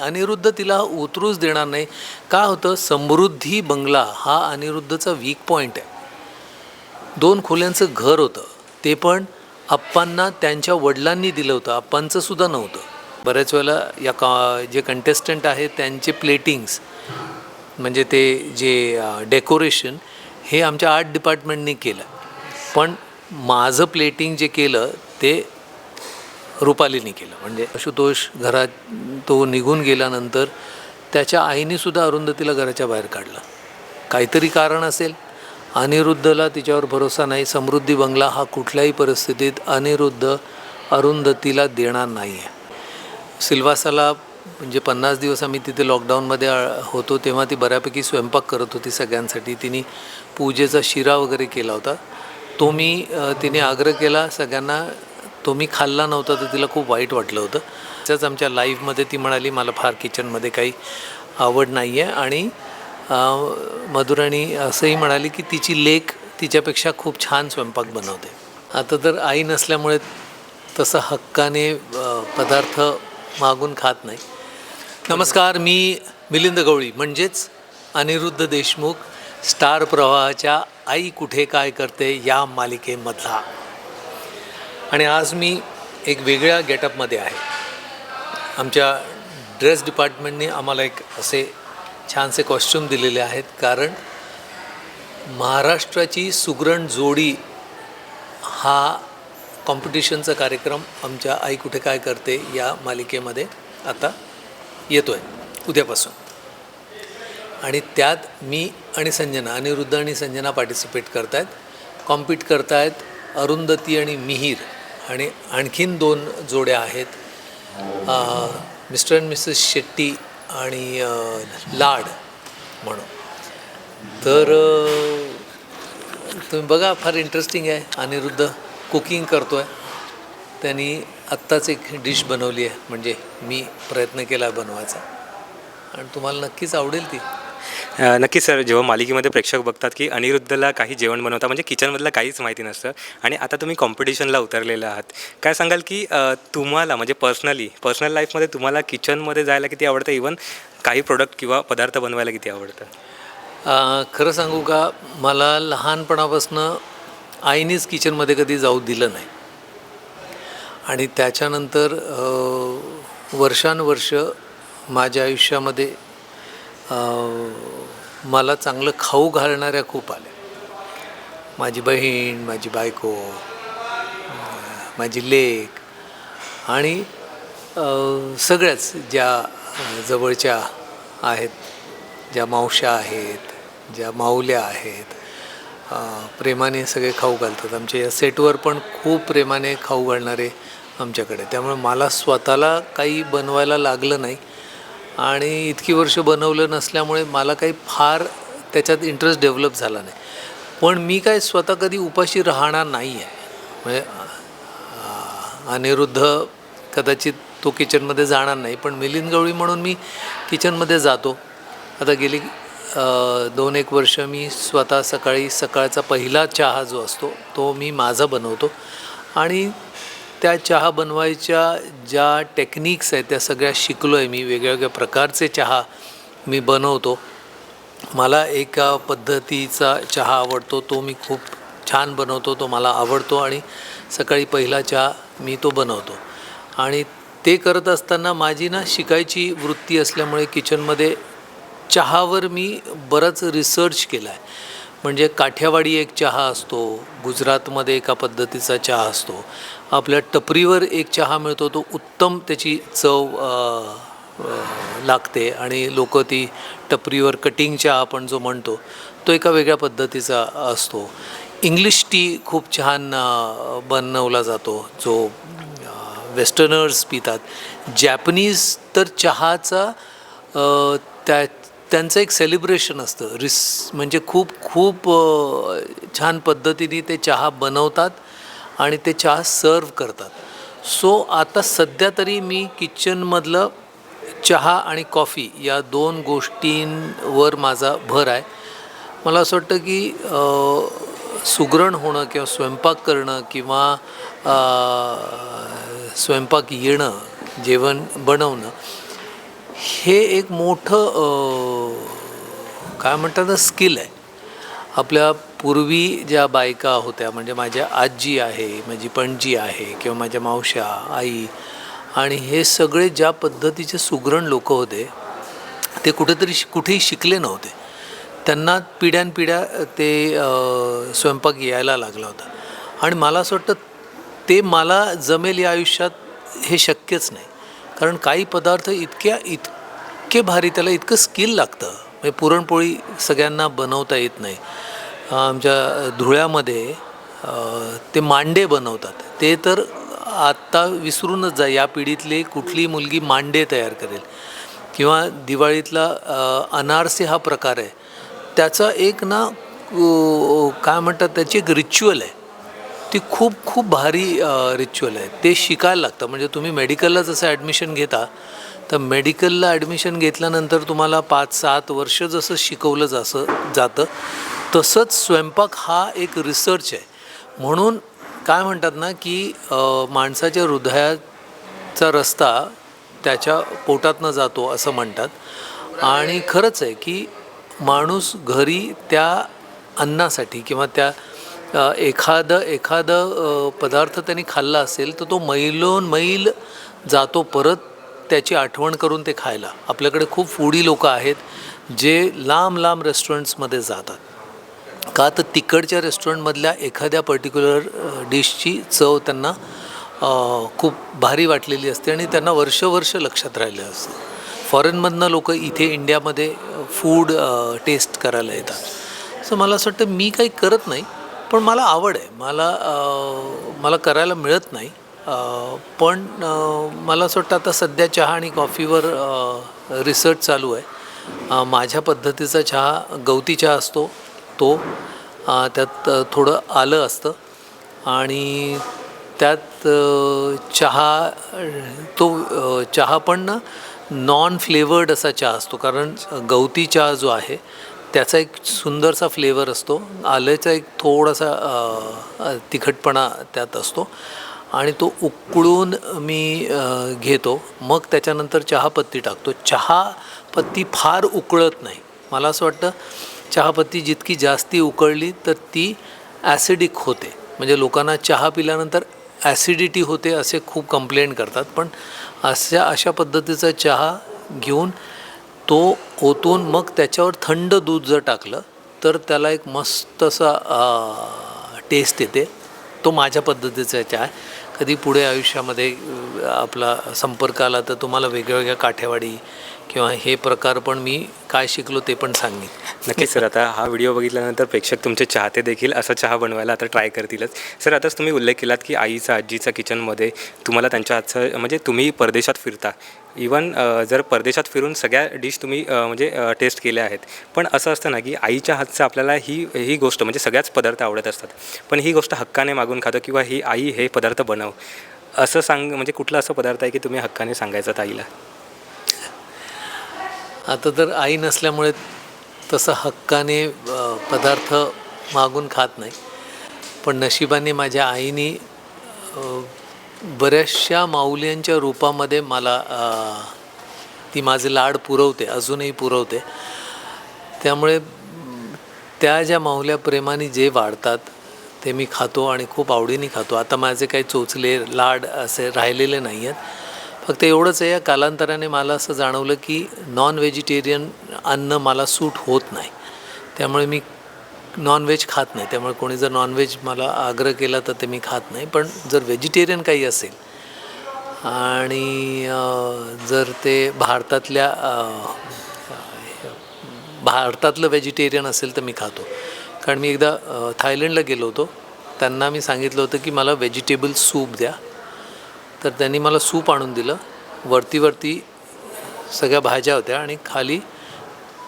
अनिरुद्ध तिला उतरूच देणार नाही. का होतं? समृद्धी बंगला हा अनिरुद्धचा वीक पॉईंट आहे. दोन खोल्यांचं घर होतं. ते पण आप्पांना त्यांच्या वडिलांनी दिलं होतं. आप्पांचं सुद्धा नव्हतं. बऱ्याच वेळेला या का जे कंटेस्टंट आहेत त्यांचे प्लेटिंग्स म्हणजे ते जे डेकोरेशन हे आमच्या आर्ट डिपार्टमेंटने केलं. पण माझं प्लेटिंग जे केलं ते रुपालीने केलं. म्हणजे आशुतोष घरात तो निघून गेल्यानंतर त्याच्या आईनेसुद्धा अरुंधतीला घराच्या बाहेर काढलं. काहीतरी कारण असेल. अनिरुद्धला तिच्यावर भरोसा नाही. समृद्धी बंगला हा कुठल्याही परिस्थितीत अनिरुद्ध अरुंधतीला देणार नाही आहे सिल्वासाला म्हणजे पन्नास दिवस आम्ही तिथे लॉकडाऊनमध्ये आ- होतो तेव्हा ती बऱ्यापैकी स्वयंपाक करत होती सगळ्यांसाठी. तिने पूजेचा शिरा वगैरे केला होता. तो मी तिने आग्रह केला सगळ्यांना तो मी खाल्ला नव्हता तर तिला खूप वाईट वाटलं होतं. त्याच आमच्या लाईफमध्ये ती म्हणाली मला फार किचनमध्ये काही आवड नाही आहे आणि मधुराणी असंही म्हणाली की तिची लेक तिच्यापेक्षा खूप छान स्वयंपाक बनवते. आता तर आई नसल्यामुळे तसं हक्काने पदार्थ मागून खात नाही. नमस्कार मी मिलिंद गवळी म्हणजेच अनिरुद्ध देशमुख स्टार प्रवाहाच्या आई कुठे काय करते या मालिकेमधला. आणि आज मी एक वेगळ्या गेटअपमध्ये आहे. आमच्या ड्रेस डिपार्टमेंटने आम्हाला एक असे छानसे कॉस्ट्यूम दिलेले आहेत कारण महाराष्ट्राची सुगरण जोडी हा कॉम्पिटिशनचा कार्यक्रम आमच्या आई कुठे काय करते या मालिकेमध्ये आता येतो आहे उद्यापासून. आणि त्यात मी आणि संजना अनिरुद्ध आणि संजना पार्टिसिपेट करत आहेत कॉम्पीट करत आहेत अरुंधती आणि मिहीर. आणि आणखीन दोन जोड्या आहेत. मिस्टर अँड मिसेस शेट्टी आणि लाड म्हणून. तर तुम्ही बघा फार इंटरेस्टिंग आहे. अनिरुद्ध कुकिंग करतो आहे त्यांनी आत्ताच एक डिश बनवली आहे. म्हणजे मी प्रयत्न केला बनवायचा. आणि तुम्हाला नक्कीच आवडेल ती. नक्की सर जेव्हा मालिकेमध्ये प्रेक्षक बघतात की अनिरुद्धला काही जेवण बनवता म्हणजे किचनमधलं काहीच माहिती नसतं. आणि आता तुम्ही कॉम्पिटिशनला उतरलेला आहात. काय सांगाल की तुम्हाला म्हणजे पर्सनली पर्सनल लाईफमध्ये तुम्हाला किचनमध्ये जायला किती आवडतं? इवन काही प्रोडक्ट किंवा पदार्थ बनवायला किती आवडतं? खरं सांगू का मला लहानपणापासनं आईनेच किचनमध्ये कधी जाऊ दिलं नाही. आणि त्याच्यानंतर वर्षानुवर्ष माझ्या आयुष्यामध्ये मला चांगलं खाऊ घालणाऱ्या खूप आल्या. माझी बहीण माझी बायको माझी लेक आणि सगळ्याच ज्या जवळच्या आहेत ज्या मावश्या आहेत ज्या माऊल्या आहेत प्रेमाने सगळे खाऊ घालतात. आमच्या या सेटवर पण खूप प्रेमाने खाऊ घालणारे आमच्याकडे त्यामुळे मला स्वतःला काही बनवायला लागलं नाही. आणि इतकी वर्ष बनवलं नसल्यामुळे मला काही फार त्याच्यात इंटरेस्ट डेव्हलप झाला नाही. पण मी काय स्वतः कधी उपाशी राहणार नाही आहे म्हणजे अनिरुद्ध कदाचित तो किचनमध्ये जाणार नाही. पण मिलिंद गवळी म्हणून मी किचनमध्ये जातो. आता गेली दोन एक वर्ष मी स्वतः सकाळी सकाळचा पहिला चहा जो असतो तो मी माझा बनवतो. आणि त्या चहा बनवायच्या ज्या टेक्निक्स आहेत त्या सगळ्या शिकलो आहे मी. वेगवेगळ्या प्रकारचे चहा मी बनवतो. मला एका पद्धतीचा चहा आवडतो. तो मी खूप छान बनवतो तो मला आवडतो आणि सकाळी पहिला चहा मी तो बनवतो. आणि ते करत असताना माझी ना शिकायची वृत्ती असल्यामुळे किचनमध्ये चहावर मी बराच रिसर्च केला आहे म्हणजे काठियावाडी एक चहा असतो गुजरातमध्ये एका पद्धतीचा चहा असतो. आपल्या टपरीवर एक चहा मिळतो तो उत्तम त्याची चव लागते आणि लोक ती टपरीवर कटिंग चहा आपण जो म्हणतो तो एका वेगळ्या पद्धतीचा असतो. इंग्लिश टी खूप छान बनवला जातो जो वेस्टर्नर्स पितात. जॅपनीज तर चहाचा त्या त्यांचं एक सेलिब्रेशन असतं. रिस म्हणजे खूप खूप छान पद्धतीने ते चहा बनवतात आणि ते चहा सर्व करतात. सो आता सध्या तरी मी किचनमधलं चहा आणि कॉफी या दोन गोष्टींवर माझा भर आहे. मला असं वाटतं की सुगरण होणं किंवा स्वयंपाक करणं किंवा स्वयंपाक येणं जेवण बनवणं हे एक मोठं काय म्हणतात स्किल आहे. आपल्या पूर्वी ज्या बायका होत्या म्हणजे माझ्या आजी आहे माझी पणजी आहे किंवा माझ्या मावश्या आई आणि हे सगळे ज्या पद्धतीचे सुगरण लोक होते ते कुठेतरी शि- कुठेही शिकले नव्हते. त्यांना पिढ्यानपिढ्या ते स्वयंपाक यायला लागला होता. आणि मला असं वाटतं ते मला जमेल या आयुष्यात हे शक्यच नाही. कारण काही पदार्थ इतक्या इतके भारी त्याला इतकं स्किल लागतं. म्हणजे पुरणपोळी सगळ्यांना बनवता येत नाही. आमच्या धुळ्यामध्ये ते मांडे बनवतात. ते तर आत्ता विसरूनच जा या पिढीतली कुठली मुलगी मांडे तयार करेल. किंवा दिवाळीतला अनारसे हा प्रकार आहे. त्याचा एक ना काय म्हणतात त्याची एक रिच्युअल आहे. ती खूप खूप भारी रिच्युअल आहे. ते शिकायला लागतं. म्हणजे तुम्ही मेडिकलला जसं ॲडमिशन घेता तर मेडिकलला ॲडमिशन घेतल्यानंतर तुम्हाला पाच सात वर्ष जसं शिकवलं जसं जातं तसंच स्वयंपाक हा एक रिसर्च आहे. म्हणून काय म्हणतात ना की माणसाच्या हृदयाचा रस्ता त्याच्या पोटातनं जातो असं म्हणतात. आणि खरंच आहे की माणूस घरी त्या अन्नासाठी किंवा त्या एखादं एखादं पदार्थ त्यांनी खाल्ला असेल तर तो मैलोन मैल जातो परत त्याची आठवण करून ते खायला. आपल्याकडे खूप फूडी लोक आहेत जे लांब लांब रेस्टॉरंट्समध्ये जातात. का तर तिकडच्या रेस्टॉरंटमधल्या एखाद्या पर्टिक्युलर डिशची चव त्यांना खूप भारी वाटलेली असते आणि त्यांना वर्षवर्ष लक्षात राहिलं असतं. फॉरेनमधनं लोक इथे इंडियामध्ये फूड टेस्ट करायला येतात. सो मला असं वाटतं मी काही करत नाही पण मला आवड आहे. मला मला करायला मिळत नाही. पण मला असं वाटतं आता सध्या चहा आणि कॉफीवर रिसर्च चालू आहे. माझ्या पद्धतीचा चहा गवती चहा असतो तो त्यात थोडं आलं असतं. आणि त्यात चहा तो चहा पण ना नॉन फ्लेवर्ड असा चहा असतो. कारण गवती चहा जो आहे त्याचा एक सुंदरसा फ्लेवर असतो. आल्याचा एक थोडासा तिखटपणा त्यात असतो. आणि तो उकळून मी घेतो. मग त्याच्यानंतर चहापत्ती टाकतो. चहापत्ती फार उकळत नाही. मला असं वाटतं चहापत्ती जितकी जास्ती उकळली तर ती ॲसिडिक होते. म्हणजे लोकांना चहा पिल्यानंतर ॲसिडिटी होते असे खूप कंप्लेंट करतात. पण अशा अशा पद्धतीचा चहा घेऊन तो ओतून मग त्याच्यावर थंड दूध जर टाकलं तर त्याला एक मस्त असा टेस्ट येते. तो माझ्या पद्धतीचा चहा आहे. कधी पुढे आयुष्यामध्ये आपला संपर्क आला तर तुम्हाला वेगवेगळ्या काठेवाडी किंवा हे प्रकार पण मी काय शिकलो ते पण सांगेन. नक्कीच सर. आता हा व्हिडिओ बघितल्यानंतर प्रेक्षक तुमचे चाहते देखील असा चहा बनवायला आता ट्राय करतीलच. सर आताच तुम्ही उल्लेख केलात की आईचा आजीचा किचनमध्ये तुम्हाला त्यांच्या हातचं म्हणजे तुम्ही परदेशात फिरता. इवन जर परदेशात फिरून सगळ्या डिश तुम्ही म्हणजे टेस्ट केल्या आहेत. पण असं असतं ना की आईच्या हातचं आपल्याला ही ही गोष्ट म्हणजे सगळ्याच पदार्थ आवडत असतात. पण ही गोष्ट हक्काने मागून खातो किंवा ही आई हे पदार्थ बनव. असं सांग म्हणजे कुठला असं पदार्थ आहे की तुम्ही हक्काने सांगायचं आईला आता तर आई नसल्यामुळे तसं हक्काने पदार्थ मागून खात नाही. पण नशिबाने माझ्या आईने बऱ्याचशा माऊल्यांच्या रूपामध्ये मला ती माझे लाड पुरवते अजूनही पुरवते. त्यामुळे त्या ज्या माऊल्या प्रेमाने जे वाढतात ते मी खातो आणि खूप आवडीने खातो. आता माझे काही चोचले लाड असे राहिलेले नाही आहेत फक्त एवढंच आहे या कालांतराने मला असं जाणवलं की नॉन व्हेजिटेरियन अन्न मला सूट होत नाही. त्यामुळे मी नॉनव्हेज खात नाही. त्यामुळे कोणी जर नॉनव्हेज मला आग्रह केला तर ते मी खात नाही. पण जर व्हेजिटेरियन काही असेल आणि जर ते भारतातल्या भारतातलं व्हेजिटेरियन असेल तर मी खातो. कारण मी एकदा थायलंडला गेलो होतो. त्यांना मी सांगितलं होतं की मला व्हेजिटेबल सूप द्या. तर त्यांनी मला सूप आणून दिलं. वरती वरती सगळ्या भाज्या होत्या आणि खाली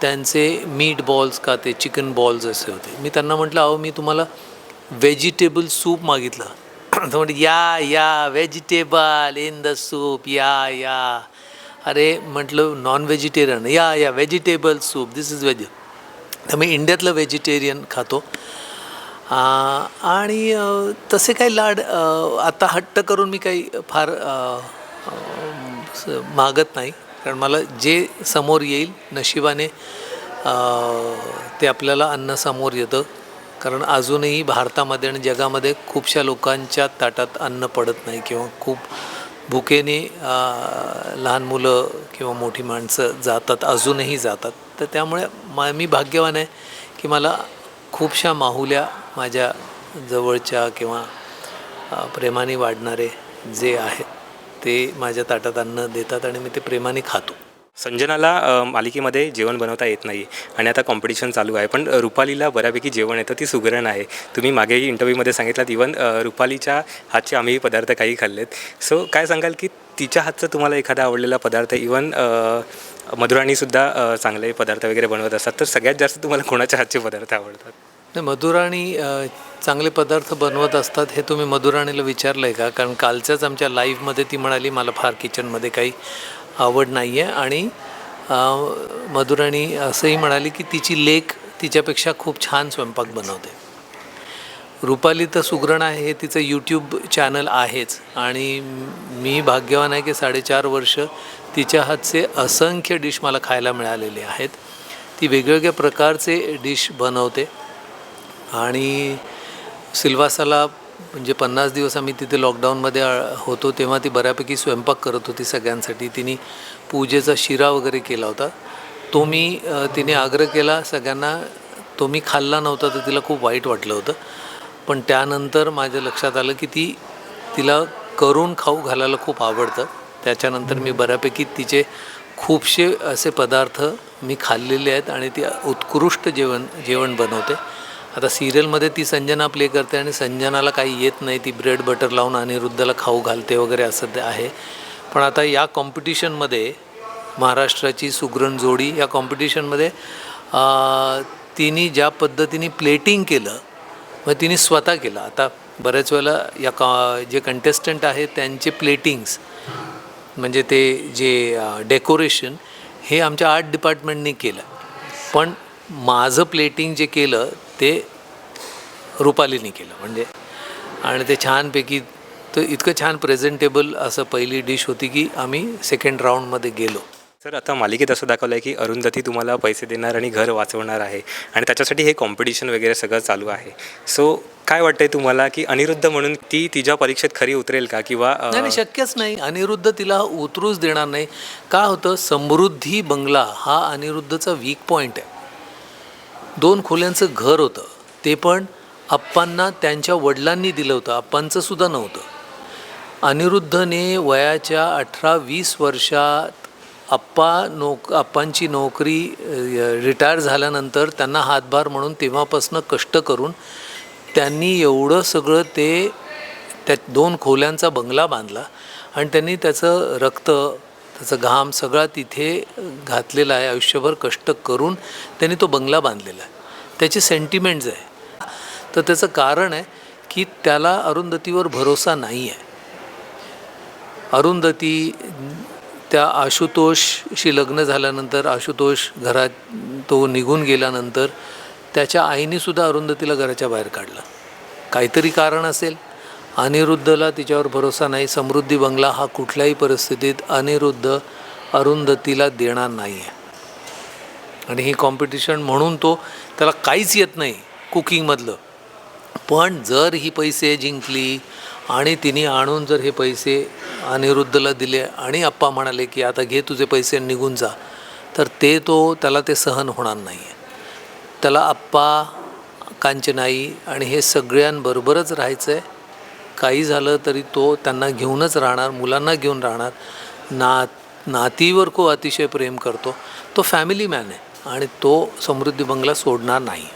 त्यांचे मीट बॉल्स का ते चिकन बॉल्स असे होते. मी त्यांना म्हटलं अहो मी तुम्हाला व्हेजिटेबल सूप मागितलं. तर म्हटलं या या व्हेजिटेबल इन द सूप या या. अरे म्हटलं नॉन व्हेजिटेरियन या या vegetable soup this is veg तर मी इंडियातलं व्हेजिटेरियन खातो. आणि तसे काही लाड आता हट्ट करून मी काही फार मागत नाही. कारण मला जे समोर येईल नशिबाने ते आपल्याला अन्न समोर येतं. कारण अजूनही भारतामध्ये आणि जगामध्ये खूपशा लोकांच्या ताटात अन्न पडत नाही किंवा खूप भुकेने लहान मुलं किंवा मोठी माणसं जातात अजूनही जातात. तर त्यामुळे मा मी भाग्यवान आहे की मला खूपशा माहुल्या माझ्या जवळच्या किंवा प्रेमाने वाढणारे जे आहेत ते माझ्या ताटात अन्न देतात आणि मी ते प्रेमाने खातो. संजनाला मालिकेमध्ये जेवण बनवता येत नाही आणि आता कॉम्पिटिशन चालू आहे. पण रुपालीला बऱ्यापैकी जेवण येतं ती सुगरण आहे. तुम्ही मागेही इंटरव्ह्यूमध्ये सांगितलं इवन रुपालीच्या हातचे आम्ही पदार्थ काही खाल्लेत. सो काय सांगाल की तिच्या हातचा तुम्हाला एखादा आवडलेला पदार्थ इवन मधुराणीसुद्धा चांगले पदार्थ वगैरे बनवत असतात तर सगळ्यात जास्त तुम्हाला कोणाच्या हातचे पदार्थ आवडतात? मधुराणी चांगले पदार्थ बनवत असतात हे तुम्ही मधुराणीला विचारलं आहे का? कारण कालच्याच आमच्या लाईव्हमध्ये ती म्हणाली मला फार किचनमध्ये काही आवड नाही आहे आणि मधुराणी असंही म्हणाली की तिची लेक तिच्यापेक्षा खूप छान स्वयंपाक बनवते. रुपाली तर सुगरण आहे हे तिचं यूट्यूब चॅनल आहेच. आणि मी भाग्यवान आहे की साडेचार वर्ष तिच्या हातचे असंख्य डिश मला खायला मिळालेले आहेत. ती वेगवेगळ्या प्रकारचे डिश बनवते. आणि सिल्वासाला म्हणजे पन्नास दिवस आम्ही तिथे लॉकडाऊनमध्ये होतो तेव्हा ती बऱ्यापैकी स्वयंपाक करत होती सगळ्यांसाठी. तिने पूजेचा शिरा वगैरे केला होता. तो मी तिने आग्रह केला सगळ्यांना तो मी खाल्ला नव्हता तर तिला खूप वाईट वाटलं होतं. पण त्यानंतर माझ्या लक्षात आलं की ती तिला करून खाऊ घालायला खूप आवडतं. त्याच्यानंतर मी बऱ्यापैकी तिचे खूपसे असे पदार्थ मी खाल्लेले आहेत आणि ती उत्कृष्ट जेवण जेवण बनवते. आता सिरियलमध्ये ती संजना प्ले करते आणि संजनाला काही येत नाही. ती ब्रेड बटर लावून अनिरुद्धला खाऊ घालते वगैरे असं ते आहे. पण आता या कॉम्पिटिशनमध्ये महाराष्ट्राची सुगरण जोडी या कॉम्पिटिशनमध्ये तिने ज्या पद्धतीने प्लेटिंग केलं मग तिने स्वतः केलं. आता बऱ्याच वेळेला या कॉ जे कंटेस्टंट आहेत त्यांचे प्लेटिंग्स म्हणजे ते जे डेकोरेशन हे आमच्या आर्ट डिपार्टमेंटने केलं. पण माझं प्लेटिंग जे केलं ते रुपालीने केलं. म्हणजे आणि ते छानपैकी तर इतकं छान प्रेझेंटेबल असं पहिली डिश होती की आम्ही सेकंड राऊंडमध्ये गेलो. सर आता मालिकेत असं दाखवलं आहे की अरुंधती तुम्हाला पैसे देणार आणि घर वाचवणार आहे आणि त्याच्यासाठी हे कॉम्पिटिशन वगैरे सगळं चालू आहे. सो काय वाटतंय तुम्हाला की अनिरुद्ध म्हणून ती तिच्या परीक्षेत खरी उतरेल का किंवा नाही शक्यच नाही. अनिरुद्ध तिला उतरूच देणार नाही. का होतं? समृद्धी बंगला हा अनिरुद्धचा वीक पॉईंट आहे. दोन खोल्यांचं घर होतं. ते पण अप्पांना त्यांच्या वडिलांनी दिलं होतं. अप्पांचं सुद्धा नव्हतं. अनिरुद्धने वयाच्या अठरा वीस वर्षात अप्पा नोक अप्पांची नोकरी रिटायर झाल्यानंतर त्यांना हातभार म्हणून तेव्हापासनं कष्ट करून त्यांनी एवढं सगळं ते त्या दोन खोल्यांचा बंगला बांधला आणि त्यांनी त्याचं रक्त त्याचा घाम सगळा तिथे घातलेला आहे. आयुष्यभर कष्ट करून त्यांनी तो बंगला बांधलेला आहे. त्याचे सेंटिमेंट्स आहे. तर त्याचं कारण आहे की त्याला अरुंधतीवर भरोसा नाही आहे. अरुंधती त्या आशुतोषशी लग्न झाल्यानंतर आशुतोष घरात तो निघून गेल्यानंतर त्याच्या आईनीसुद्धा अरुंधतीला घराच्या बाहेर काढलं. काहीतरी कारण असेल. अनिरुद्धला तिच्यावर भरोसा नाही. समृद्धी बंगला हा कुठल्याही परिस्थितीत अनिरुद्ध अरुंधतीला देणार नाही आहे आणि ही कॉम्पिटिशन म्हणून तो त्याला काहीच येत नाही कुकिंगमधलं पण जर ही पैसे जिंकली आणि तिने आणून जर हे पैसे अनिरुद्धला दिले आणि आप्पा म्हणाले की आता घे तुझे पैसे निघून जा तर ते तो त्याला ते सहन होणार नाही आहे त्याला आप्पा कांचनाई आणि हे सगळ्यांबरोबरच राहायचं आहे काही झालं तरी तो त्यांना घेऊनच राहणार मुलांना घेऊन राहणार. ना नातीवर को अतिशय प्रेम करतो. तो फॅमिली मॅन आहे आणि तो समृद्धी बंगला सोडणार नाही.